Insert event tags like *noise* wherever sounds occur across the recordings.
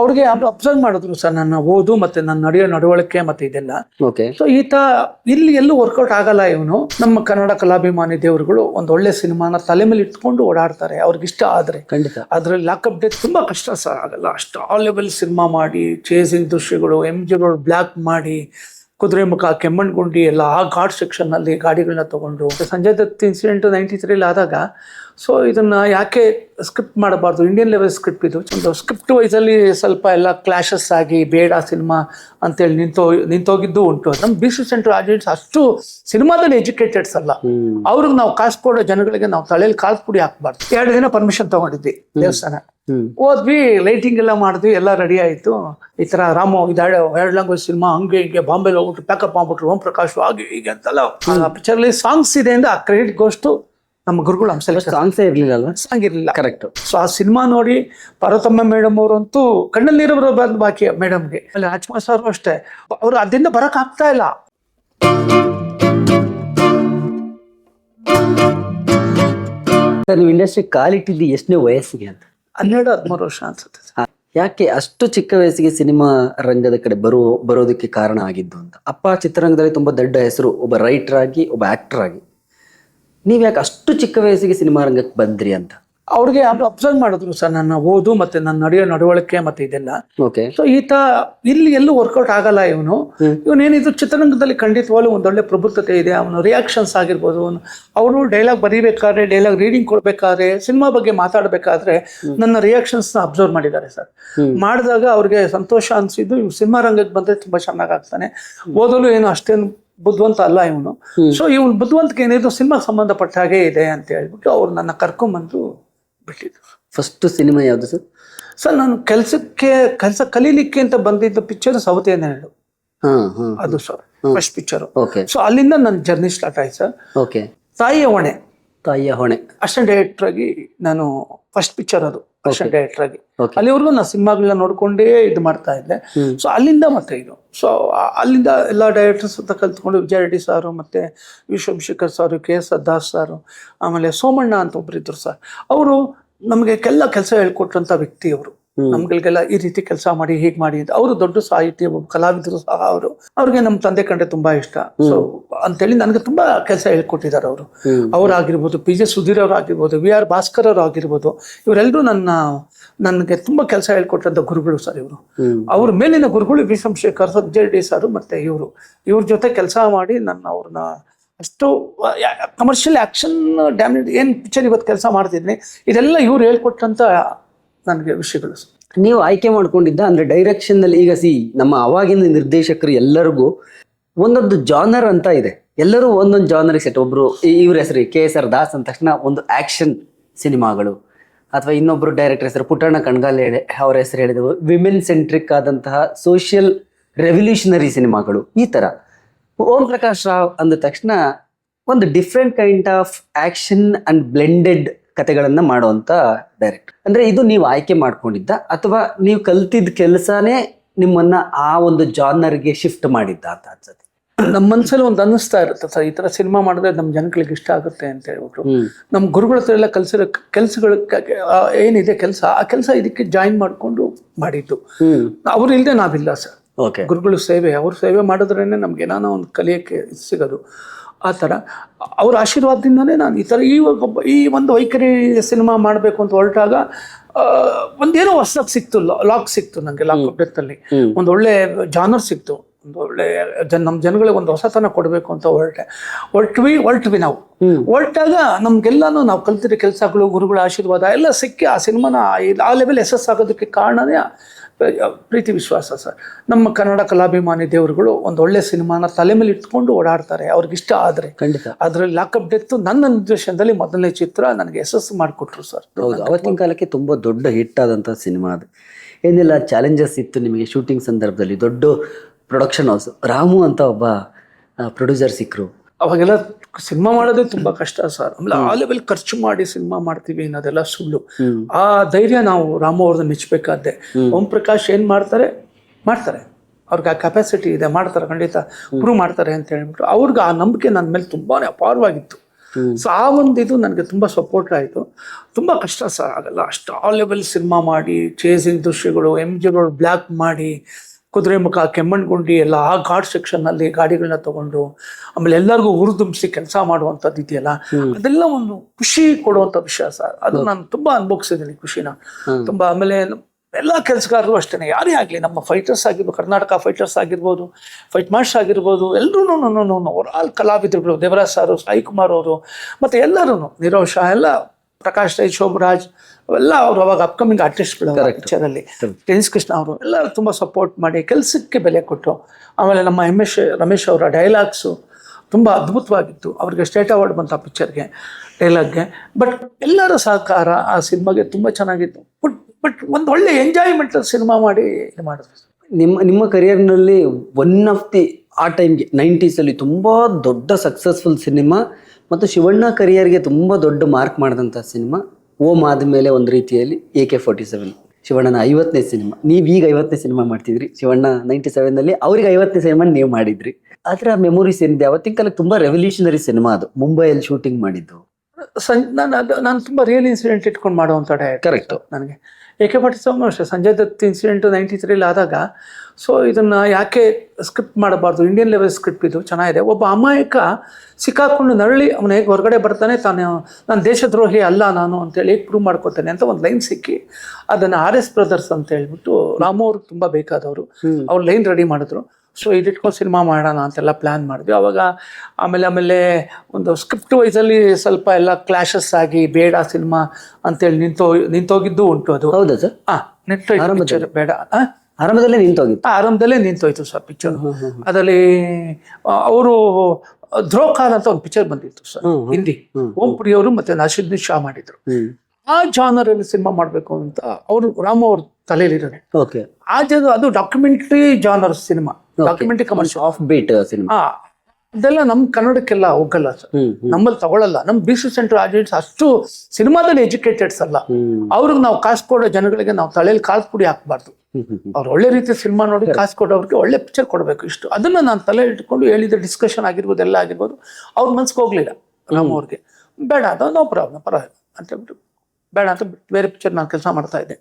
ಅವ್ರಿಗೆ ಅಬ್ಸರ್ವ್ ಮಾಡಿದ್ರು ಸರ್ ನನ್ನ ಓದು ಮತ್ತೆ ನನ್ನ ನಡೆಯೋ ನಡವಳಿಕೆ ಮತ್ತೆ ಇದೆಲ್ಲ. ಓಕೆ ಸೊ ಈತ ಇಲ್ಲಿ ಎಲ್ಲೂ ವರ್ಕೌಟ್ ಆಗಲ್ಲ ಇವನು. ನಮ್ಮ ಕನ್ನಡ ಕಲಾಭಿಮಾನಿ ದೇವರುಗಳು ಒಂದು ಒಳ್ಳೆ ಸಿನಿಮಾನ ತಲೆ ಮೇಲೆ ಇಟ್ಕೊಂಡು ಓಡಾಡ್ತಾರೆ. ಅವ್ರಿಗೆ ಇಷ್ಟ ಆದ್ರೆ. ಖಂಡಿತ. ಅದ್ರಲ್ಲಿ ಲಾಕಪ್ ಡೇ ತುಂಬಾ ಕಷ್ಟ ಸರ್ ಆಗಲ್ಲ. ಅಷ್ಟು ಆ ಲೆವೆಲ್ ಸಿನಿಮಾ ಮಾಡಿ ಚೇಸಿಂಗ್ ದೃಶ್ಯಗಳು ಎಂ ಜಿಗಳು ಬ್ಲ್ಯಾಕ್ ಮಾಡಿ ಕುದುರೆ ಮುಖ ಕೆಮ್ಮಣ್ಗುಂಡಿ ಎಲ್ಲ ಆ ಘಾಟ್ ಸೆಕ್ಷನ್ ಅಲ್ಲಿ ಗಾಡಿಗಳನ್ನ ತಗೊಂಡು ಸಂಜಯ್ ದತ್ ಇನ್ಸಿಡೆಂಟ್ ನೈಂಟಿ ತ್ರೀಲಿ ಆದಾಗ ಸೊ ಇದನ್ನ ಯಾಕೆ ಸ್ಕ್ರಿಪ್ಟ್ ಮಾಡಬಾರ್ದು? ಇಂಡಿಯನ್ ಲೆವೆಲ್ ಸ್ಕ್ರಿಪ್ಟ್ ಇದು. ಒಂದು ಸ್ಕ್ರಿಪ್ಟ್ ವೈಸಲ್ಲಿ ಅಲ್ಲಿ ಸ್ವಲ್ಪ ಎಲ್ಲ ಕ್ಲಾಶಸ್ ಆಗಿ ಬೇಡ ಸಿನಿಮಾ ಅಂತೇಳಿ ನಿಂತೋ ನಿಂತೋಗಿದ್ದು ಉಂಟು. ನಮ್ಮ ಬಿ ಸಿ ಸೆಂಟರ್ ಆಡಿಯನ್ಸ್ ಅಷ್ಟು ಸಿನಿಮಾದಲ್ಲಿ ಎಜುಕೇಟೆಡ್ಸ್ ಅಲ್ಲ. ಅವ್ರಿಗೆ ನಾವು ಕಾಸು ಕೊಡೋ ಜನಗಳಿಗೆ ನಾವು ತಲೆಯಲ್ಲಿ ಕಾಸು ಪುಡಿ ಹಾಕ್ಬಾರ್ದು. ಎರಡು ದಿನ ಪರ್ಮಿಷನ್ ತಗೊಂಡಿದ್ವಿ ದೇವಸ್ಥಾನ. ಹೋದ್ವಿ ಲೈಟಿಂಗ್ ಎಲ್ಲ ಮಾಡಿದ್ವಿ ಎಲ್ಲ ರೆಡಿ ಆಯ್ತು. ಈ ತರ ರಾಮ ಇದು ಎರಡು ಲ್ಯಾಂಗ್ವೇಜ್ ಸಿನಿಮಾ ಹಂಗೆ ಹಿಂಗೆ ಬಾಂಬೆಲಿ ಹೋಗ್ಬಿಟ್ಟು ಪ್ಯಾಕಪ್ ಮಾಡ್ಬಿಟ್ರು ಓಂ ಪ್ರಕಾಶ್ ಹಾಗೆ ಹೀಗೆ ಅಂತಲ್ಲ. ಆ ಪಿಕ್ಚರ್ಲಿ ಸಾಂಗ್ಸ್ ಇದೆ ಅಂದ್ರೆ ಆ ಕ್ರೆಡಿಟ್ ಗೋಷ್ಟು ನಮ್ಮ ಗುರುಗಳು ಹಂಸಲೇಖ ಸಾಂಗ್ಸ್ ಇರಲಿಲ್ಲ ಅಲ್ವಾ? ಸಾಂಗ್ ಇರಲಿಲ್ಲ. ಕರೆಕ್ಟ್ ಸೊ ಆ ಸಿನಿಮಾ ನೋಡಿ ಪಾರ್ವತಮ್ಮ ಮೇಡಮ್ ಅವರಂತೂ ಕಣ್ಣಲ್ಲಿ ನೀರು ಬಂದ್ ಬಾಕಿ ಮೇಡಮ್ಗೆ ಅಲ್ಲಿ ರಾಜ್ಕುಮಾರ್ ಸರ್ ಅಷ್ಟೇ. ಅವ್ರು ಅದರಿಂದ ಬರಕ್ ಆಗ್ತಾ ಇಲ್ಲ. ನೀವು ಇಂಡಸ್ಟ್ರಿ ಕಾಲಿಟ್ಟಿದ್ದು ಎಷ್ಟನೇ ವಯಸ್ಸಿಗೆ ಅಂತ? ಹನ್ನೆರಡು ಹದಿಮೂರು ವರ್ಷ ಅನ್ಸುತ್ತೆ ಯಾಕೆ ಅಷ್ಟು ಚಿಕ್ಕ ವಯಸ್ಸಿಗೆ ಸಿನಿಮಾ ರಂಗದ ಕಡೆ ಬರೋ, ಬರೋದಕ್ಕೆ ಕಾರಣ ಆಗಿದ್ದು ಅಂತ? ಅಪ್ಪ ಚಿತ್ರರಂಗದಲ್ಲಿ ತುಂಬ ದೊಡ್ಡ ಹೆಸರು, ಒಬ್ಬ ರೈಟರ್ ಆಗಿ, ಒಬ್ಬ ಆಕ್ಟರ್ ಆಗಿ. ನೀವು ಯಾಕೆ ಅಷ್ಟು ಚಿಕ್ಕ ವಯಸ್ಸಿಗೆ ಸಿನಿಮಾ ರಂಗಕ್ಕೆ ಬಂದ್ರಿ ಅಂತ? ಅವ್ರಿಗೆ ಅಬ್ಸರ್ವ್ ಮಾಡಿದ್ರು ಸರ್ ನನ್ನ ಓದು ಮತ್ತೆ ನನ್ನ ನಡೆಯೋ ನಡವಳಿಕೆ ಮತ್ತೆ ಇದೆಲ್ಲ. ಸೊ ಈತ ಇಲ್ಲಿ ಎಲ್ಲೂ ವರ್ಕೌಟ್ ಆಗಲ್ಲ ಇವನು. ಇವನೇನಿದ್ರು ಚಿತ್ರರಂಗದಲ್ಲಿ ಖಂಡಿತವಾಗ್ಲೂ ಒಂದೊಳ್ಳೆ ಪ್ರಬುದ್ಧತೆ ಇದೆ ಅವನ ರಿಯಾಕ್ಷನ್ಸ್ ಆಗಿರ್ಬೋದು ಅವರು ಡೈಲಾಗ್ ಬರೀಬೇಕಾದ್ರೆ ಡೈಲಾಗ್ ರೀಡಿಂಗ್ ಕೊಡ್ಬೇಕಾದ್ರೆ ಸಿನಿಮಾ ಬಗ್ಗೆ ಮಾತಾಡಬೇಕಾದ್ರೆ ನನ್ನ ರಿಯಾಕ್ಷನ್ಸ್ನ ಅಬ್ಸರ್ವ್ ಮಾಡಿದ್ದಾರೆ ಸರ್. ಮಾಡಿದಾಗ ಅವ್ರಿಗೆ ಸಂತೋಷ ಅನ್ಸಿದ್ದು ಇವ್ ಸಿನಿಮಾ ರಂಗಕ್ಕೆ ಬಂದ್ರೆ ತುಂಬಾ ಚೆನ್ನಾಗ್ ಆಗ್ತಾನೆ. ಓದಲು ಏನು ಅಷ್ಟೇನು ಬುದ್ಧವಂತ ಅಲ್ಲ ಇವನು. ಸೊ ಇವನ್ ಬುದ್ಧಿವಂತಿಕೆ ಏನಿದ್ರು ಸಿನಿಮಾಗೆ ಸಂಬಂಧಪಟ್ಟ ಹಾಗೆ ಇದೆ ಅಂತ ಹೇಳ್ಬಿಟ್ಟು ಅವ್ರು ನನ್ನ ಕರ್ಕೊಂಬಂದು ಫಸ್ಟ್ ಸಿನಿಮಾ ಯಾವುದು ಸರ್? ಸರ್ ನಾನು ಕೆಲಸಕ್ಕೆ ಕೆಲಸ ಕಲೀಲಿಕ್ಕೆ ಅಂತ ಬಂದಿದ್ದ ಪಿಕ್ಚರ್ ಸೌತೆ ಹಾ ಅದು sir first picture okay so ಅಲ್ಲಿಂದ ನನ್ನ ಜರ್ನಿ ಸ್ಟಾರ್ಟ್ ಆಯ್ತು ಸರ್ ಓಕೆ ತಾಯಿಯ ಹೊಣೆ. ತಾಯಿಯ ಹೊಣೆ. ಅಷ್ಟೇ ಡೈರೆಕ್ಟರ್ ಆಗಿ ನಾನು ಫಸ್ಟ್ ಪಿಕ್ಚರ್ ಅದು. ಅಸಿಸ್ಟೆಂಟ್ ಡೈರೆಕ್ಟರ್ ಆಗಿ. ಅಲ್ಲಿವರೆಗೂ ನಾನು ಸಿನಿಮಾಗಳನ್ನ ನೋಡ್ಕೊಂಡೇ ಇದು ಮಾಡ್ತಾ ಇದ್ದೆ. ಸೊ ಅಲ್ಲಿಂದ ಮತ್ತೆ ಇದು. ಸೊ ಅಲ್ಲಿಂದ ಎಲ್ಲ ಡೈರೆಕ್ಟರ್ಸ್ ಅಂತ ಕಲ್ತ್ಕೊಂಡು ವಿಜಯ ರೆಡ್ಡಿ ಸಾರು ಮತ್ತೆ ವಿಶ್ವಂಶೇಖರ್ ಸಾರು ಕೆ ಎಸ್ ದಾಸ್ ಸಾರು ಆಮೇಲೆ ಸೋಮಣ್ಣ ಅಂತ ಒಬ್ರು ಇದ್ರು ಸರ್. ಅವರು ನಮಗೆ ಕೆಲ್ಲ ಕೆಲಸ ಹೇಳ್ಕೊಟ್ರಂತ ವ್ಯಕ್ತಿ ಅವರು. ನಮ್ಗಳಿಗೆಲ್ಲ ಈ ರೀತಿ ಕೆಲಸ ಮಾಡಿ ಹೀಗ್ ಮಾಡಿ ಅಂತ. ಅವರು ದೊಡ್ಡ ಸಾಹಿತ್ಯ ಕಲಾವಿದರು ಸಹ ಅವರು. ಅವ್ರಿಗೆ ನಮ್ಮ ತಂದೆ ಕಂಡ್ರೆ ತುಂಬಾ ಇಷ್ಟ. ಸೊ ಅಂತೇಳಿ ನನಗೆ ತುಂಬಾ ಕೆಲಸ ಹೇಳ್ಕೊಟ್ಟಿದ್ದಾರೆ ಅವರು. ಅವರಾಗಿರ್ಬೋದು ಪಿ ಜೆ ಸುಧೀರ್ ಅವರು ಆಗಿರ್ಬೋದು ವಿ ಆರ್ ಭಾಸ್ಕರ್ ಅವರು ಆಗಿರ್ಬೋದು ಇವರೆಲ್ಲರೂ ನನ್ನ ನನಗೆ ತುಂಬಾ ಕೆಲಸ ಹೇಳ್ಕೊಟ್ಟಂತ ಗುರುಗಳು ಸರ್ ಇವರು. ಅವ್ರ ಮೇಲಿನ ಗುರುಗಳು V Shekhar sir J D sir ಮತ್ತೆ ಇವರು. ಇವ್ರ ಜೊತೆ ಕೆಲಸ ಮಾಡಿ ನನ್ನ ಅವ್ರನ್ನ ಅಷ್ಟು ಕಮರ್ಷಿಯಲ್ ಆಕ್ಷನ್ ಡ್ಯಾಮೇಜ್ ಏನ್ ಪಿಕ್ಚರ್ ಇವತ್ತು ಕೆಲಸ ಮಾಡ್ತಿದ್ದೀನಿ ಇದೆಲ್ಲ ಇವ್ರು ಹೇಳ್ಕೊಟ್ಟಂತ ನನಗೆ ವಿಷಯಗಳು ನೀವು ಆಯ್ಕೆ ಮಾಡ್ಕೊಂಡಿದ್ದ ಅಂದ್ರೆ ಡೈರೆಕ್ಷನ್ನಲ್ಲಿ ಈಗ ಸಿ, ನಮ್ಮ ಅವಾಗಿನ ನಿರ್ದೇಶಕರು ಎಲ್ಲರಿಗೂ ಒಂದೊಂದು ಜಾನರ್ ಅಂತ ಇದೆ. ಎಲ್ಲರೂ ಒಂದೊಂದು ಜಾನರ್ ಸೆಟ್ ಒಬ್ರು ಇವ್ರ ಹೆಸರು ಕೆ ಎಸ್ ಆರ್ ದಾಸ್ ಅಂದ ತಕ್ಷಣ ಒಂದು ಆಕ್ಷನ್ ಸಿನಿಮಾಗಳು. ಅಥವಾ ಇನ್ನೊಬ್ರು ಡೈರೆಕ್ಟರ್ ಹೆಸರು ಪುಟ್ಟಣ್ಣ ಕಣ್ಗಾಲ್ ಹೇಳಿ ಅವ್ರ ಹೆಸರು ಹೇಳಿದವು ವಿಮೆನ್ ಸೆಂಟ್ರಿಕ್ ಆದಂತಹ ಸೋಷಿಯಲ್ ರೆವಲ್ಯೂಷನರಿ ಸಿನಿಮಾಗಳು. ಈ ತರ. ಓಂ ಪ್ರಕಾಶ್ ರಾವ್ ಅಂದ ತಕ್ಷಣ ಒಂದು different kind of action and blended ಕತೆಗಳನ್ನ ಮಾಡುವಂತ ಡೈರೆಕ್ಟರ್ ಅಂದ್ರೆ ಇದು ನೀವು ಆಯ್ಕೆ ಮಾಡ್ಕೊಂಡಿದ್ದ ಅಥವಾ ನೀವು ಕಲ್ತಿದ್ದ ಕೆಲಸನೇ ನಿಮ್ಮನ್ನ ಆ ಒಂದು ಜಾನರ್ಗೆ ಶಿಫ್ಟ್ ಮಾಡಿದ್ದ ಅಂತ ಅನ್ಸುತ್ತೆ? ನಮ್ಮ ಮನಸ್ಸಲ್ಲಿ ಒಂದು ಅನ್ನಿಸ್ತಾ ಇರುತ್ತೆ ಸರ್ ಈ ಥರ ಸಿನಿಮಾ ಮಾಡಿದ್ರೆ ನಮ್ಮ ಜನಗಳಿಗೆ ಇಷ್ಟ ಆಗುತ್ತೆ ಅಂತ ಹೇಳ್ಬಿಟ್ಟು ನಮ್ಮ ಗುರುಗಳ ಹತ್ರ ಎಲ್ಲ ಕಲ್ಸಿರೋ ಕೆಲ್ಸಗಳ ಏನಿದೆ ಕೆಲಸ ಆ ಕೆಲಸ ಇದಕ್ಕೆ ಜಾಯಿನ್ ಮಾಡಿಕೊಂಡು ಮಾಡಿದ್ದು. ಅವರು ಅವ್ರು ಇಲ್ಲದೆ ನಾವಿಲ್ಲ ಸರ್. ಓಕೆ ಗುರುಗಳು ಸೇವೆ ಅವ್ರ ಸೇವೆ ಮಾಡಿದ್ರೇನೆ ನಮ್ಗೆ ಏನಾನ ಒಂದು ಕಲಿಯೋಕ್ಕೆ ಸಿಗೋದು. ಆ ಥರ. ಅವ್ರ ಆಶೀರ್ವಾದದಿಂದನೇ ನಾನು ಈ ಥರ ಈ ಒಬ್ಬ- ಈ ಒಂದು ವೈಖರಿ ಸಿನಿಮಾ ಮಾಡಬೇಕು ಅಂತ ಹೊರಟಾಗ ಒಂದೇನೋ ಹೊಸದಾಗಿ ಸಿಕ್ತು ಲಾಕ್ ಸಿಕ್ತು ನನಗೆ ಲಾಕ್ ಡೆತ್ತಲ್ಲಿ ಒಂದು ಒಳ್ಳೆ ಜಾನರ್ ಸಿಕ್ತು ಒಂದು ಒಳ್ಳೆ ಜನ ನಮ್ಮ ಜನಗಳಿಗೆ ಒಂದು ಹೊಸತನ ಕೊಡಬೇಕು ಅಂತ ಹೊರಟೆ. ಹೊರಟ್ವಿ ಹೊರಟ್ವಿ ನಾವು. ಹೊರಟಾಗ ನಮ್ಗೆಲ್ಲಾನು ನಾವು ಕಲ್ತಿರೋ ಕೆಲಸಗಳು ಗುರುಗಳ ಆಶೀರ್ವಾದ ಎಲ್ಲ ಸಿಕ್ಕಿ ಆ ಸಿನಿಮಾನ ಆ ಲೆವೆಲ್ ಎಸ್ ಆಗೋದಕ್ಕೆ ಕಾರಣನೇ ಪ್ರೀತಿ ವಿಶ್ವಾಸ ಸರ್. ನಮ್ಮ ಕನ್ನಡ ಕಲಾಭಿಮಾನಿ ದೇವರುಗಳು ಒಂದು ಒಳ್ಳೆ ಸಿನಿಮಾನ ತಲೆ ಮೇಲೆ ಇಟ್ಕೊಂಡು ಓಡಾಡ್ತಾರೆ. ಅವ್ರಿಗೆ ಇಷ್ಟ ಆದರೆ. ಖಂಡಿತ. ಅದರಲ್ಲಿ ಲಾಕಪ್ ಡೆತ್ ನನ್ನ ನಿರ್ದೇಶನದಲ್ಲಿ ಮೊದಲನೇ ಚಿತ್ರ ನನಗೆ ಯಶಸ್ಸು ಮಾಡಿಕೊಟ್ರು ಸರ್. ಹೌದು ಅವತ್ತಿನ ಕಾಲಕ್ಕೆ ತುಂಬ ದೊಡ್ಡ ಹಿಟ್ ಆದಂತ ಸಿನಿಮಾ ಅದು. ಏನೆಲ್ಲ ಚಾಲೆಂಜಸ್ ಇತ್ತು ನಿಮಗೆ ಶೂಟಿಂಗ್ ಸಂದರ್ಭದಲ್ಲಿ. ದೊಡ್ಡ ಪ್ರೊಡಕ್ಷನ್ ಹೌಸ್ ರಾಮು ಅಂತ ಒಬ್ಬ ಪ್ರೊಡ್ಯೂಸರ್ ಸಿಕ್ಕರು ಅವಾಗೆಲ್ಲ ಸಿನಿಮಾ ಮಾಡೋದೇ ತುಂಬಾ ಕಷ್ಟ ಸರ್. ಆಮೇಲೆ ಆ ಲೆವೆಲ್ ಖರ್ಚು ಮಾಡಿ ಸಿನಿಮಾ ಮಾಡ್ತೀವಿ ಅನ್ನೋದೆಲ್ಲ ಸುಳ್ಳು. ಆ ಧೈರ್ಯ ನಾವು ರಾಮ ಅವ್ರನ್ನ ಮೆಚ್ಚಬೇಕಾದ್ದೆ. ಓಂ ಪ್ರಕಾಶ್ ಏನ್ ಮಾಡ್ತಾರೆ? ಮಾಡ್ತಾರೆ. ಅವ್ರಿಗೆ ಆ ಕೆಪಾಸಿಟಿ ಇದೆ ಮಾಡ್ತಾರೆ ಖಂಡಿತ ಪ್ರೂವ್ ಮಾಡ್ತಾರೆ ಅಂತ ಹೇಳ್ಬಿಟ್ಟು ಅವ್ರಿಗೆ ಆ ನಂಬಿಕೆ ನನ್ನ ಮೇಲೆ ತುಂಬಾನೇ ಅಪಾರವಾಗಿತ್ತು. ಸೊ ಆ ಒಂದು ಇದು ನನಗೆ ತುಂಬಾ ಸಪೋರ್ಟ್ ಆಯಿತು. ತುಂಬಾ ಕಷ್ಟ ಸರ್ ಆಗಲ್ಲ ಅಷ್ಟು ಆ ಲೆವೆಲ್ ಸಿನಿಮಾ ಮಾಡಿ ಚೇಸಿಂಗ್ ದೃಶ್ಯಗಳು ಎಂ ಜಿಗಳು ಬ್ಲ್ಯಾಕ್ ಮಾಡಿ ಕುದುರೆ ಮುಖ ಕೆಮ್ಮಣ್ಗುಂಡಿ ಎಲ್ಲ ಆ ಘಾಟ್ ಸೆಕ್ಷನ್ನಲ್ಲಿ ಗಾಡಿಗಳನ್ನ ತಗೊಂಡು ಆಮೇಲೆ ಎಲ್ಲರಿಗೂ ಹುರಿದುಂಬಿಸಿ ಕೆಲಸ ಮಾಡುವಂಥದ್ದು ಇದೆಯಲ್ಲ? ಅದೆಲ್ಲ ಒಂದು ಖುಷಿ ಕೊಡುವಂಥ ವಿಷಯ ಸರ್. ಅದು ನಾನು ತುಂಬ ಅನುಭವಿಸಿದ್ದೀನಿ ಖುಷಿನ. ತುಂಬ ಆಮೇಲೆ ಎಲ್ಲ ಕೆಲಸಗಾರರು ಅಷ್ಟೇ ಯಾರೇ ಆಗಲಿ ನಮ್ಮ ಫೈಟರ್ಸ್ ಆಗಿರ್ಬೋದು ಕರ್ನಾಟಕ ಫೈಟರ್ಸ್ ಆಗಿರ್ಬೋದು ಫೈಟ್ ಮಾಸ್ಟರ್ ಆಗಿರ್ಬೋದು ಎಲ್ಲರೂ ಆಲ್ ಕಲಾವಿದರುಗಳು ದೇವರಾಜ್ ಸಾರು ಸಾಯಿ ಕುಮಾರ್ ಅವರು ಮತ್ತೆ ಎಲ್ಲರೂ ನಿರೋಷ ಎಲ್ಲ ಪ್ರಕಾಶ್ ರೈ ಶೋಭರಾಜ್ ಅವೆಲ್ಲ ಅವರು ಅವಾಗ ಅಪ್ಕಮಿಂಗ್ ಆರ್ಟಿಸ್ಟ್ಗಳು ಪಿಕ್ಚರಲ್ಲಿ ಟೆನಿಸ್ ಕೃಷ್ಣ ಅವರು ಎಲ್ಲ ತುಂಬ ಸಪೋರ್ಟ್ ಮಾಡಿ ಕೆಲಸಕ್ಕೆ ಬೆಲೆ ಕೊಟ್ಟು ಆಮೇಲೆ ನಮ್ಮ ಎಂ ಎಸ್ ರಮೇಶ್ ಅವರ ಡೈಲಾಗ್ಸು ತುಂಬ ಅದ್ಭುತವಾಗಿತ್ತು. ಅವ್ರಿಗೆ ಸ್ಟೇಟ್ ಅವಾರ್ಡ್ ಬಂತ ಆ ಪಿಕ್ಚರ್ಗೆ ಡೈಲಾಗ್ಗೆ ಬಟ್ ಎಲ್ಲರ ಸಹಕಾರ ಆ ಸಿನಿಮಾಗೆ ತುಂಬ ಚೆನ್ನಾಗಿತ್ತು. ಬಟ್ ಬಟ್ ಒಂದು ಒಳ್ಳೆ ಎಂಜಾಯ್ಮೆಂಟ್ ಸಿನಿಮಾ ಮಾಡಿ ಇದು ಮಾಡಿದ್ರು. ನಿಮ್ಮ ನಿಮ್ಮ ಕರಿಯರ್ನಲ್ಲಿ ಒನ್ ಆಫ್ ದಿ ಆ ಟೈಮ್ಗೆ ನೈಂಟೀಸಲ್ಲಿ ತುಂಬ ದೊಡ್ಡ ಸಕ್ಸಸ್ಫುಲ್ ಸಿನಿಮಾ ಮತ್ತು ಶಿವಣ್ಣ ಕರಿಯರ್ಗೆ ತುಂಬ ದೊಡ್ಡ ಮಾರ್ಕ್ ಮಾಡಿದಂಥ ಸಿನಿಮಾ ಓಮ್ ಆದಮೇಲೆ ಒಂದು ರೀತಿಯಲ್ಲಿ ಎ ಕೆ ಫೋರ್ಟಿ ಸೆವೆನ್. ಶಿವಣ್ಣನ ಐವತ್ತನೇ ಸಿನಿಮಾ. ನೀವು ಈಗ ಐವತ್ತನೇ ಸಿನಿಮಾ ಮಾಡ್ತಿದ್ರಿ. ಶಿವಣ್ಣ ನೈಂಟಿ ಸೆವೆನ್ನಲ್ಲಿ ಅವ್ರಿಗೆ ಐವತ್ತನೇ ಸಿನಿಮಾ ನೀವು ಮಾಡಿದ್ರಿ. ಅದರ ಮೆಮೊರೀಸ್ ಏನಿದೆ? ಅವತ್ತಿನ ಕಾಲಕ್ಕೆ ತುಂಬ ರೆವಲ್ಯೂಷನರಿ ಸಿನಿಮಾ ಅದು. ಮುಂಬೈಯಲ್ಲಿ ಶೂಟಿಂಗ್ ಮಾಡಿದ್ದು. ಸಂ ನಾನು ಅದು ನಾನು ತುಂಬ ರಿಯಲ್ ಇನ್ಸಿಡೆಂಟ್ ಇಟ್ಕೊಂಡು ಮಾಡುವಂಥ ಕರೆಕ್ಟು ನನಗೆ. ಏಕೆ ಫಾರ್ಟಿ ಸೆವೆನ್ ಅಷ್ಟೇ. ಸಂಜಯ್ ದತ್ ಇನ್ಸಿಡೆಂಟು ನೈಂಟಿ ತ್ರೀಲಿ ಆದಾಗ ಸೊ ಇದನ್ನು ಯಾಕೆ ಸ್ಕ್ರಿಪ್ಟ್ ಮಾಡಬಾರ್ದು? ಇಂಡಿಯನ್ ಲೆವೆಲ್ ಸ್ಕ್ರಿಪ್ಟ್ ಇದು ಚೆನ್ನಾಗಿದೆ. ಒಬ್ಬ ಅಮಾಯಕ ಸಿಕ್ಕಾಕೊಂಡು ನರಳಿ ಅವನು ಹೇಗೆ ಹೊರಗಡೆ ಬರ್ತಾನೆ ತಾನು ನಾನು ದೇಶದ್ರೋಹಿ ಅಲ್ಲ ನಾನು ಅಂತೇಳಿ ಹೇಗೆ ಪ್ರೂವ್ ಮಾಡ್ಕೋತೇನೆ ಅಂತ ಒಂದು ಲೈನ್ ಸಿಕ್ಕಿ ಅದನ್ನು ಆರ್ ಎಸ್ ಬ್ರದರ್ಸ್ ಅಂತ ಹೇಳ್ಬಿಟ್ಟು ರಾಮು ಅವ್ರಿಗೆ ತುಂಬ ಬೇಕಾದವರು. ಅವ್ರು ಲೈನ್ ರೆಡಿ ಮಾಡಿದ್ರು. ಸೊ ಇದಿಟ್ಕೊಂಡು ಸಿನಿಮಾ ಮಾಡೋಣ ಅಂತೆಲ್ಲ ಪ್ಲ್ಯಾನ್ ಮಾಡಿದ್ವಿ. ಅವಾಗ ಆಮೇಲೆ ಆಮೇಲೆ ಒಂದು ಸ್ಕ್ರಿಪ್ಟ್ ವೈಸಲ್ಲಿ ಸ್ವಲ್ಪ ಎಲ್ಲ ಕ್ಲಾಶಸ್ ಆಗಿ ಬೇಡ ಸಿನಿಮಾ ಅಂತೇಳಿ ನಿಂತೋ ನಿಂತೋಗಿದ್ದು ಉಂಟು ಅದು. ಹೌದಾ ಸರ್ ಆ ನಿಂತೋಯ್ತು ಬೇಡ. ಆ? ಆರಂಭದಲ್ಲೇ ನಿಂತೋಗಿತ್ತು? ಆ, ಆರಂಭದಲ್ಲೇ ನಿಂತೋಯ್ತು ಸರ್ ಪಿಕ್ಚರ್ ಅದರಲ್ಲಿ ಅವರು ಧ್ರೋಕಾಲ್ ಅಂತ ಒಂದು ಪಿಕ್ಚರ್ ಬಂದಿತ್ತು sir hmm, hmm. Hindi. Om Puri ಅವರು ಮತ್ತೆ ನಾಸಿದ್ ಶಾ ಮಾಡಿದ್ರು. ಆ ಜಾನರ್ ಅಲ್ಲಿ ಸಿನಿಮಾ ಮಾಡಬೇಕು ಅಂತ ಅವರು ರಾಮ ಅವ್ರ ತಲೆಯಲ್ಲಿರೋದು ಓಕೆ ಆ ಜನ ಅದು documentary genre cinema documentary commercial off beat cinema ಇದೆಲ್ಲ ನಮ್ ಕನ್ನಡಕ್ಕೆಲ್ಲ ಹೋಗಲ್ಲ ಸರ್. ನಮ್ಮಲ್ಲಿ ತಗೊಳ್ಳಲ್ಲ ನಮ್ ಬಿ ಸಿ ಸೆಂಟರ್ ಆಡಿಯನ್ಸ್ ಅಷ್ಟು ಸಿನಿಮಾದಲ್ಲಿ ಎಜುಕೇಟೆಡ್ಸ್ ಅಲ್ಲ ಅವ್ರಿಗೆ ನಾವು ಕಾಸು ಕೊಡೋ ಜನಗಳಿಗೆ ನಾವು ತಲೆಯಲ್ಲಿ ಕಾಸು ಪುಡಿ ಹಾಕ್ಬಾರ್ದು. ಅವ್ರು ಒಳ್ಳೆ ರೀತಿ ಸಿನಿಮಾ ನೋಡಿ ಕಾಸು ಕೊಡೋರಿಗೆ ಒಳ್ಳೆ ಪಿಕ್ಚರ್ ಕೊಡಬೇಕು ಇಷ್ಟು. ಅದನ್ನ ನಾನು ತಲೆ ಇಟ್ಕೊಂಡು ಹೇಳಿದ ಡಿಸ್ಕಷನ್ ಆಗಿರ್ಬೋದು ಎಲ್ಲ ಆಗಿರ್ಬೋದು ಅವ್ರ ಮನ್ಸಿಗೆ ಹೋಗ್ಲಿಲ್ಲ ನಮ್ಮವ್ರಿಗೆ. ಅವ್ರಿಗೆ ಬೇಡ ಅದು ನೋ ಪ್ರಾಬ್ಲಮ್ ಪರವಾಗಿಲ್ಲ. ಅಂತ ಹೇಳ್ಬಿಟ್ಟು ಬೇಡ ಅಂತ ಬೇರೆ ಪಿಕ್ಚರ್ ನಾನು ಕೆಲಸ ಮಾಡ್ತಾ ಇದ್ದೆ.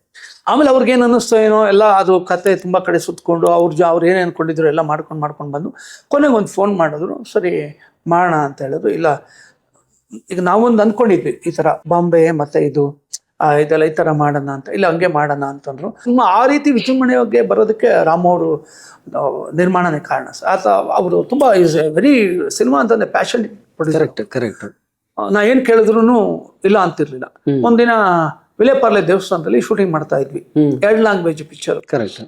ಆಮೇಲೆ ಅವ್ರಿಗೆ ಏನು ಅನ್ನಿಸ್ತು ಏನೋ ಎಲ್ಲ ಅದು ಕತೆ ತುಂಬ ಕಡೆ ಸುತ್ತಕೊಂಡು ಅವ್ರ ಜಾ ಅವ್ರು ಏನು ಅಂದ್ಕೊಂಡಿದ್ರು ಎಲ್ಲ ಮಾಡ್ಕೊಂಡು ಮಾಡ್ಕೊಂಡು ಬಂದು ಕೊನೆಗೆ ಒಂದು ಫೋನ್ ಮಾಡಿದ್ರು ಸರಿ ಮಾಡೋಣ ಅಂತ ಹೇಳಿದ್ರು ಇಲ್ಲ ಈಗ ನಾವೊಂದು ಅಂದ್ಕೊಂಡಿದ್ವಿ ಈ ಥರ ಬಾಂಬೆ ಮತ್ತು ಇದು ಇದೆಲ್ಲ ಈ ಥರ ಮಾಡೋಣ ಅಂತ ಇಲ್ಲ ಹಂಗೆ ಮಾಡೋಣ ಅಂತಂದ್ರು. ತುಂಬ ಆ ರೀತಿ ವಿಜೃಂಭಣೆಗೆ ಬರೋದಕ್ಕೆ ರಾಮ್ ಅವರು ನಿರ್ಮಾಣನೇ ಕಾರಣ ಸರ್ ಆತ ಅವರು ತುಂಬ ಇಸ್ ಎ ವೆರಿ ಸಿನಿಮಾ ಅಂತಂದರೆ ಪ್ಯಾಷನ್ ಕರೆಕ್ಟ್ ಕರೆಕ್ಟ್ ನಾ ಏನು ಕೇಳಿದ್ರು ಇಲ್ಲ ಅಂತಿರ್ಲಿಲ್ಲ. ಒಂದಿನ ವಿಲೇಪಾರ್ಲೆ ದೇವಸ್ಥಾನದಲ್ಲಿ ಶೂಟಿಂಗ್ ಮಾಡ್ತಾ ಇದ್ವಿ. ಎರಡು ಲ್ಯಾಂಗ್ವೇಜ್ ಪಿಕ್ಚರ್ ಕರೆಕ್ಟ್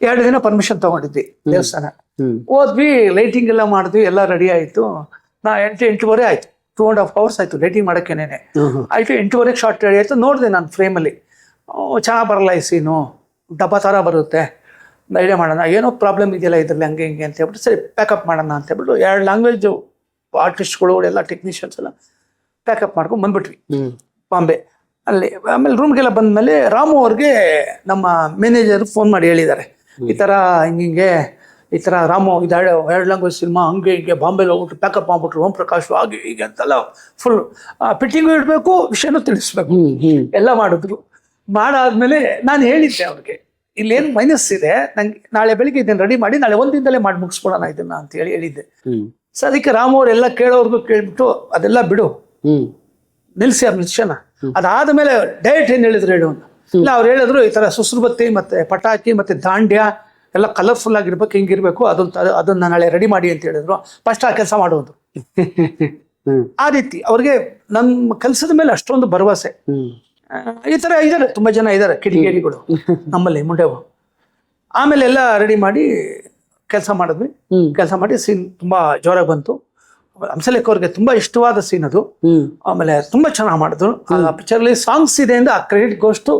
ಎರಡು ದಿನ ಪರ್ಮಿಷನ್ ತಗೊಂಡಿದ್ವಿ ದೇವಸ್ಥಾನ. ಹೋದ್ವಿ ಲೈಟಿಂಗ್ ಎಲ್ಲ ಮಾಡಿದ್ವಿ ಎಲ್ಲ ರೆಡಿ ಆಯ್ತು. ನಾ ಎಂಟು ಎಂಟುವರೆ ಆಯ್ತು. ಟೂ ಅಂಡ್ ಹಾಫ್ ಅವರ್ಸ್ ಆಯ್ತು ಲೈಟಿಂಗ್ ಮಾಡೋಕ್ಕೇನೆ ಆಯಿತು ಎಂಟೂವರೆಗೆ ಶಾರ್ಟ್ ರೆಡಿ ಆಯ್ತು. ನೋಡಿದೆ ನಾನು ಫ್ರೇಮಲ್ಲಿ ಚೆನ್ನಾಗಿ ಬರಲ್ಲ ಈ ಸೀನು ಡಬ್ಬ ಥರ ಬರುತ್ತೆ. ಐಡಿಯಾ ಮಾಡೋಣ. ಏನೋ ಪ್ರಾಬ್ಲಮ್ ಇದೆಯಲ್ಲ ಇದರಲ್ಲಿ ಹಂಗೆ ಹಿಂಗೆ ಅಂತ ಹೇಳ್ಬಿಟ್ಟು ಸರಿ ಪ್ಯಾಕಪ್ ಮಾಡೋಣ ಅಂತ ಹೇಳ್ಬಿಟ್ಟು ಎರಡು ಲ್ಯಾಂಗ್ವೇಜು ಆರ್ಟಿಸ್ಟ್ಗಳು ಎಲ್ಲ ಟೆಕ್ನಿಷಿಯನ್ಸ್ ಎಲ್ಲ ಪ್ಯಾಕಪ್ ಮಾಡ್ಕೊಂಡು ಬಂದ್ಬಿಟ್ವಿ. ಬಾಂಬೆ. ಅಲ್ಲಿ ಆಮೇಲೆ ರೂಮ್ಗೆಲ್ಲ ಬಂದಮೇಲೆ ರಾಮು ಅವ್ರಿಗೆ ನಮ್ಮ ಮ್ಯಾನೇಜರ್ ಫೋನ್ ಮಾಡಿ ಹೇಳಿದ್ದಾರೆ. ಈ ಥರ ಹಿಂಗಿಂಗೆ ಈ ಥರ ರಾಮು ಇದು ಎರಡು ಎರಡು ಲ್ಯಾಂಗ್ವೇಜ್ ಸಿನಿಮಾ ಹಂಗೆ ಹಿಂಗೆ ಬಾಂಬೆಲಿ ಹೋಗ್ಬಿಟ್ಟು ಪ್ಯಾಕಪ್ ಮಾಡ್ಬಿಟ್ರು. ಓಂ ಪ್ರಕಾಶ್ ಹಾಗೆ ಹೀಗೆ ಅಂತೆಲ್ಲ ಫುಲ್ ಫಿಟ್ಟಿಂಗು ಇಡಬೇಕು ವಿಷಯನೂ ತಿಳಿಸ್ಬೇಕು. ಎಲ್ಲ ಮಾಡಿದ್ರು. ಮಾಡಾದ್ಮೇಲೆ ನಾನು ಹೇಳಿದ್ದೆ ಅವ್ರಿಗೆ ಇಲ್ಲೇನು ಮೈನಸ್ ಇದೆ ನಂಗೆ ನಾಳೆ ಬೆಳಿಗ್ಗೆ ಇದನ್ನು ರೆಡಿ ಮಾಡಿ ನಾಳೆ ಒಂದಿಂದಲೇ ಮಾಡಿ ಮುಗಿಸ್ಕೊಡೋಣ ಇದನ್ನ ಅಂತ ಹೇಳಿ ಹೇಳಿದ್ದೆ. ಸೊ ಅದಕ್ಕೆ ರಾಮು ಅವರೆಲ್ಲ ಕೇಳೋರ್ಗು ಕೇಳ್ಬಿಟ್ಟು ಅದೆಲ್ಲ ಬಿಡು ನಿಲ್ಸಿ ಆ ಮಿಷನ ಅದಾದ ಮೇಲೆ ಡಯಟ್ ಏನು ಹೇಳಿದ್ರು ಹೇಳು ಇಲ್ಲ ಅವ್ರು ಹೇಳಿದ್ರು ಈ ಥರ ಸುಸ್ರುಬತ್ತಿ ಮತ್ತೆ ಪಟಾಕಿ ಮತ್ತೆ ದಾಂಡ್ಯ ಎಲ್ಲ ಕಲರ್ಫುಲ್ ಆಗಿರ್ಬೇಕು ಹಿಂಗಿರ್ಬೇಕು ಅದನ್ನ ಅದನ್ನ ನಾಳೆ ರೆಡಿ ಮಾಡಿ ಅಂತ ಹೇಳಿದ್ರು. ಫಸ್ಟ್ ಆ ಕೆಲಸ ಮಾಡುವುದು ಆ ರೀತಿ ಅವ್ರಿಗೆ ನಮ್ಮ ಕೆಲಸದ ಮೇಲೆ ಅಷ್ಟೊಂದು ಭರವಸೆ. ಈ ಥರ ಇದ್ದಾರೆ ತುಂಬ ಜನ ಇದ್ದಾರೆ ಕಿಡಿಗೇಡಿಗಳು *laughs* ನಮ್ಮಲ್ಲಿ ಮುಂಡೆವು. ಆಮೇಲೆ ಎಲ್ಲ ರೆಡಿ ಮಾಡಿ ಕೆಲಸ ಮಾಡಿದ್ವಿ. ಕೆಲಸ ಮಾಡಿ ಸೀನ್ ತುಂಬ ಜೋರಾಗಿ ಬಂತು. ಹಂಸಲೇಖ ಅವ್ರಿಗೆ ತುಂಬಾ ಇಷ್ಟವಾದ ಸೀನ್ ಅದು. ಆಮೇಲೆ ತುಂಬಾ ಚೆನ್ನಾಗಿ ಮಾಡಿದ್ರು. ಆ ಪಿಕ್ಚರ್ ಅಲ್ಲಿ ಸಾಂಗ್ಸ್ ಇದೆ ಅಂದ್ರೆ ಆ ಕ್ರೆಡಿಟ್ ಗೋಷ್ಟು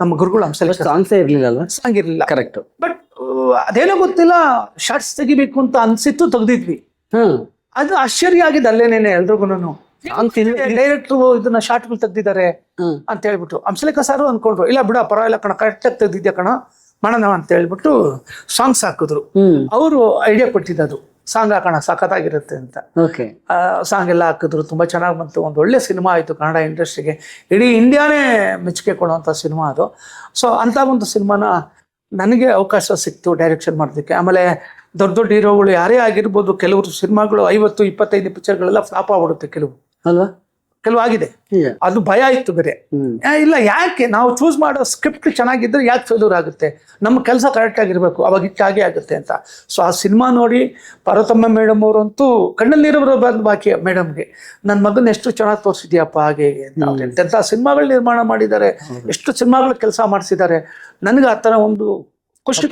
ನಮ್ಮ ಗುರುಗಳು ಹಂಸಲೇಖ ಸಾಂಗ್ಸ್ ಇರ್ಲಿಲ್ಲ ಸಾಂಗ್ ಇರಲಿಲ್ಲ. ಕರೆಕ್ಟ್ ಬಟ್ ಅದೇನೋ ಗೊತ್ತಿಲ್ಲ ಶಾರ್ಟ್ಸ್ ತೆಗಿಬೇಕು ಅಂತ ಅನ್ಸಿತ್ತು ತೆಗ್ದಿದ್ವಿ. ಅದು ಆಶ್ಚರ್ಯ ಆಗಿದೆ ಅಲ್ಲೇನೇನೆ ಎಲ್ರಿಗೂ ಡೈರೆಕ್ಟ್ ಡೈರೆಕ್ಟ್ರು ಇದನ್ನ ಶಾರ್ಟ್ಗಳು ತೆಗ್ದಿದ್ದಾರೆ ಅಂತ ಹೇಳ್ಬಿಟ್ಟು. ಹಂಸಲೇಖ ಸಾರು ಅನ್ಕೊಂಡ್ರು ಇಲ್ಲ ಬಿಡ ಪರವಾಗಿಲ್ಲ ಕಣ ಕರೆಕ್ಟ್ ಆಗಿ ತೆಗ್ದಿದ್ಯಾ ಕಣ ಮಾಡೋಣ ಅಂತ ಹೇಳ್ಬಿಟ್ಟು ಸಾಂಗ್ಸ್ ಹಾಕಿದ್ರು. ಅವರು ಐಡಿಯಾ ಕೊಟ್ಟಿದ್ದು ಸಾಂಗ್ ಹಾಕೋಣ ಸಖತ್ತಾಗಿರುತ್ತೆ ಅಂತ. ಓಕೆ. ಸಾಂಗ್ ಎಲ್ಲ ಹಾಕಿದ್ರು ತುಂಬ ಚೆನ್ನಾಗಿ ಬಂತು. ಒಂದು ಒಳ್ಳೆ ಸಿನಿಮಾ ಆಯಿತು ಕನ್ನಡ ಇಂಡಸ್ಟ್ರಿಗೆ. ಇಡೀ ಇಂಡಿಯಾನೇ ಮೆಚ್ಚುಗೆ ಕೊಡುವಂಥ ಸಿನಿಮಾ ಅದು. ಸೊ ಅಂಥ ಒಂದು ಸಿನಿಮಾನ ನನಗೆ ಅವಕಾಶ ಸಿಕ್ತು ಡೈರೆಕ್ಷನ್ ಮಾಡೋದಕ್ಕೆ ಆಮೇಲೆ ದೊಡ್ಡ ದೊಡ್ಡ ಹೀರೋಗಳು ಯಾರೇ ಆಗಿರ್ಬೋದು ಕೆಲವರು ಸಿನಿಮಾಗಳು ಐವತ್ತು ಇಪ್ಪತ್ತೈದು ಪಿಕ್ಚರ್ಗಳೆಲ್ಲ ಫ್ಲಾಪ್ ಆಗ್ಬಿಡುತ್ತೆ ಕೆಲವು. ಅಲ್ವಾ? ಕೆಲವು ಆಗಿದೆ ಅದು ಭಯ ಇತ್ತು ಬೇರೆ. ಇಲ್ಲ ಯಾಕೆ? ನಾವು ಚೂಸ್ ಮಾಡೋ ಸ್ಕ್ರಿಪ್ಟ್ ಚೆನ್ನಾಗಿದ್ರೆ ಯಾಕೆ ಫೇಲ್ಯೂರ್ ಆಗುತ್ತೆ? ನಮ್ಮ ಕೆಲಸ ಕರೆಕ್ಟ್ ಆಗಿರ್ಬೇಕು ಅವಾಗ ಇಟ್ಟಾಗೆ ಆಗುತ್ತೆ ಅಂತ. ಸೊ ಆ ಸಿನಿಮಾ ನೋಡಿ ಪಾರ್ವತಮ್ಮ ಮೇಡಮ್ ಅವರಂತೂ ಕಣ್ಣಲ್ಲಿ ನೀರು ಬಂದು ಬಾಕಿ ಮೇಡಮ್ಗೆ ನನ್ನ ಮಗನ ಎಷ್ಟು ಚೆನ್ನಾಗಿ ತೋರಿಸಿದ್ಯಪ್ಪ ಹಾಗೆ ಎಂತ ಎಂತೆಂಥ ಸಿನಿಮಾಗಳು ನಿರ್ಮಾಣ ಮಾಡಿದ್ದಾರೆ. ಎಷ್ಟು ಸಿನಿಮಾಗಳು ಕೆಲಸ ಮಾಡಿಸಿದ್ದಾರೆ. ನನಗೆ ಆ ಥರ ಒಂದು ಖುಷಿ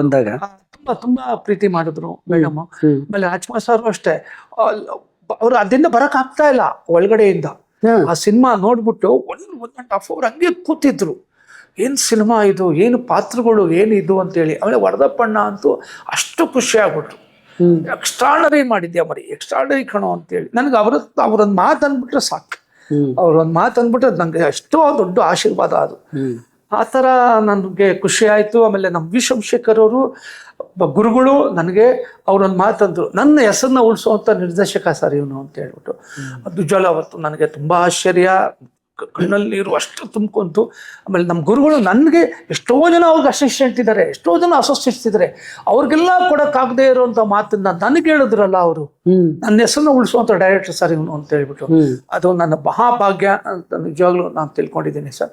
ಬಂದಾಗ. ತುಂಬಾ ತುಂಬಾ ಪ್ರೀತಿ ಮಾಡಿದ್ರು ಮೇಡಮ್ ಆಮೇಲೆ ರಾಜ್ಕುಮಾರ್ ಸರ್ ಅಷ್ಟೇ. ಅವ್ರು ಅದರಿಂದ ಬರಕ್ ಆಗ್ತಾ ಇಲ್ಲ ಒಳಗಡೆಯಿಂದ. ಆ ಸಿನಿಮಾ ನೋಡ್ಬಿಟ್ಟು one one and half hour ಹಂಗೆ ಕೂತಿದ್ರು. ಏನು ಸಿನಿಮಾ ಇದು? ಏನು ಪಾತ್ರಗಳು? ಏನಿದು ಇದು ಅಂತೇಳಿ. ಆಮೇಲೆ ವರದಪ್ಪಣ್ಣ ಅಂತೂ ಅಷ್ಟು ಖುಷಿ ಆಗ್ಬಿಟ್ರು. ಹ್ಮ್. ಎಕ್ಸ್ಟ್ರಾಡನರಿ ಮಾಡಿದ್ಯಾ ಮರಿ? ಎಕ್ಸ್ಟ್ರಾಡನರಿ ಕಣೋ ಅಂತೇಳಿ. ನನಗೆ ಅವ್ರ ಅವ್ರೊಂದು ಮಾತು ಅಂದ್ಬಿಟ್ರೆ ಸಾಕು. ಅವ್ರೊಂದು ಮಾತು ಅಂದ್ಬಿಟ್ರೆ ನನಗೆ ಎಷ್ಟೋ ದೊಡ್ಡ ಆಶೀರ್ವಾದ ಅದು. ಆ ಥರ ನನಗೆ ಖುಷಿ ಆಯಿತು. ಆಮೇಲೆ ನಮ್ಮ ವಿ ಸೋಮಶೇಖರ್ ಅವರು ಗುರುಗಳು ನನಗೆ ಅವರೊಂದು ಮಾತಂದ್ರು. ನನ್ನ ಹೆಸರನ್ನ ಉಳಿಸುವಂಥ ನಿರ್ದೇಶಕ ಸರ್ ಇವನು ಅಂತ ಹೇಳ್ಬಿಟ್ಟು. ಅದು ನಿಜವಾಗ್ಲೂ ಅವತ್ತು ನನಗೆ ತುಂಬ ಆಶ್ಚರ್ಯ. ಕಣ್ಣಲ್ಲಿ ನೀರು ಅಷ್ಟು ತುಂಬ್ಕೊಂತು. ಆಮೇಲೆ ನಮ್ಮ ಗುರುಗಳು ನನಗೆ ಎಷ್ಟೋ ಜನ ಅವ್ರಿಗೆ ಅಸಿಸ್ಟೆಂಟ್ ಇದ್ದಾರೆ ಎಷ್ಟೋ ಜನ ಅಸೋಸಿಯೇಟ್ಸ್ ಇದ್ದಾರೆ ಅವ್ರಿಗೆಲ್ಲ ಕೊಡೋಕ್ಕಾಗದೇ ಇರುವಂಥ ಮಾತನ್ನ ನನಗೆ ಹೇಳಿದ್ರಲ್ಲ ಅವರು. ನನ್ನ ಹೆಸರನ್ನ ಉಳಿಸುವಂಥ ಡೈರೆಕ್ಟರ್ ಸರ್ ಇವನು ಅಂತ ಹೇಳ್ಬಿಟ್ಟು. ಅದು ನನ್ನ ಮಹಾಭಾಗ್ಯ ಅಂತ ನಿಜವಾಗ್ಲೂ ನಾನು ತಿಳ್ಕೊಂಡಿದ್ದೀನಿ ಸರ್.